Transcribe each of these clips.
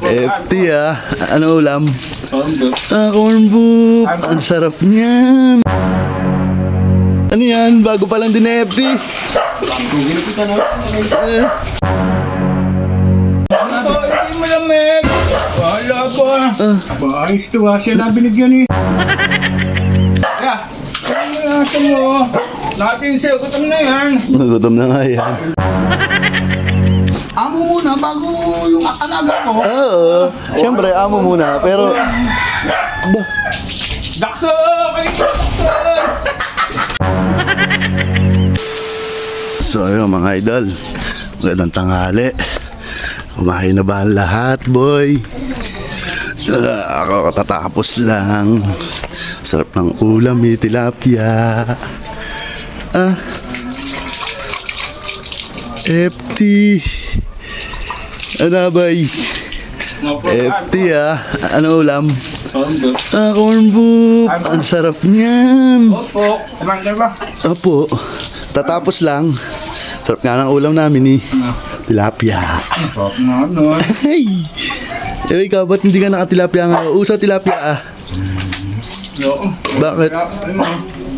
FT ah. Ano ulam? Ah, corn beef. Ang sarap niyan. Ano yan? Bago pa lang din na FT. Eh, Ito, hindi mo lamig. Bahala ko ah. ah, Maayos to ah. Siya na binigyan eh. Kaya, ano natin mo? Natin siya, gutom na yan. nagutom na nga yan. Muna bago yung alaga ko. Oo. Siyempre, amo muna. Pero, ba, Dakso! So ayun mga idol, magandang tanghali. Kumain na ba ang lahat, boy? Ah, ako katatapos lang. Sarap ng ulam, may tilapia. Ah. FT. Ano bay? FT ah. Ano ulam? Sondo. Ah, corn beef. Ang sarap niyan. Opo, kumain ka ba? Opo. Tatapos lang. Sarap nga ng ulam namin eh. Tilapia. Sarap nun. Hey! Eh, ikaw, ba't hindi ka nakatilapia nga? Uso tilapia ah. Bakit?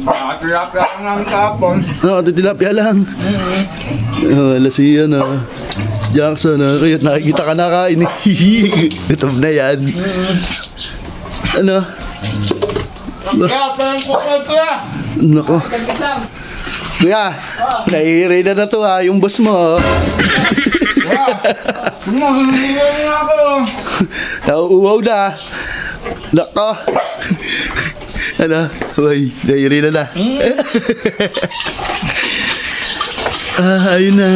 Nakatilapia ka namin kahapon. No, tilapia lang. Oh, wala si ano. Jackson, ah. Kaya nakikita ka na kain. Gutom na yan. Ano? Kaya, parang kukul ko ya. Nako. Lang. Kuya, nahihiri na na to ha, yung boss mo. oh. Na. Nauuwaw na. Nako. Ano? Uy, nahihiri na na. ah, ayun na.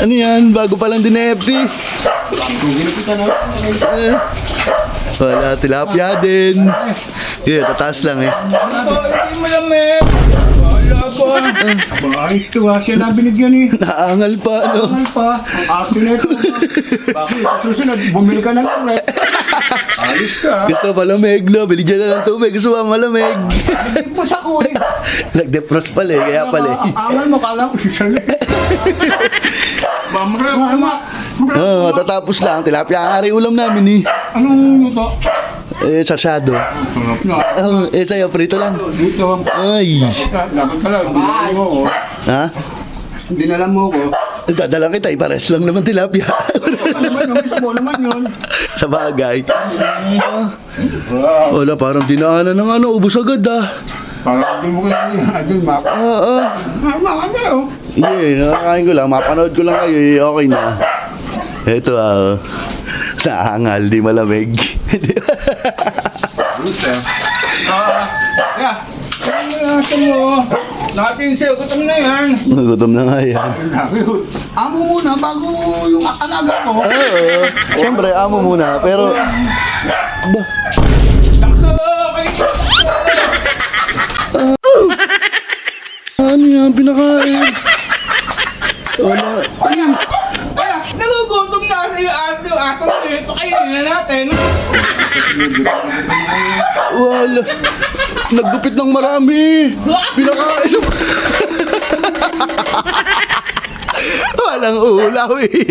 Ano yan? Bago pa lang din na FT. Na. Eh, wala, tilapia din. Yeah, tataas lang eh. Ito, hindi mo lamig. Bahala ko ah. Maayos to ah. Siya na binigyan eh. Naangal pa, ano? Ano pa? Ang akin na ito. Bakit? Susunod, bumili ka ng ulit. Ayos ka. Gusto malamig, no? Bili dyan na ng tubig. Gusto ba malamig? Bigay mo sa kulit. Nag-defrost pala eh, kaya pala eh. Angal mo, kala ko sisali. Mamre, mama. Oo, tatapos lang. Tilapia ang hari ulam namin eh. Anong luto? Eh, sarsado. Sarap na. Oh, eh, sa'yo, prito lang. Dito. Ay. Dapat pala, dinala mo ko. Ha? Dinala mo ko. Eh, Dadalang kita, ipares lang naman tilapia. Ano naman yun? Isa mo naman yun. Sa bagay. Wala, parang dinaanan ng ano, ubus agad ah. Parang di mo kaya yung map. Oo. Ah, mama kayo. Yeah, nakakain ko lang. Mapanood ko lang kayo. eh, Okay na. Ito ah. Naangal, di malamig. Buta. Ah, yeah. Natin mo? Natin siya, gutom na yan. Gutom na nga yan. Amo muna bago yung alaga ko. Oo. Siyempre, amo muna. Pero, ba, Takso! Kayo ano yan, pinakain? Wala. Kaya, kaya, nagugutom na kasi yung ato, ato ito kayo na natin. Wala. Naggupit ng marami. Pinakain. Walang ulaw eh.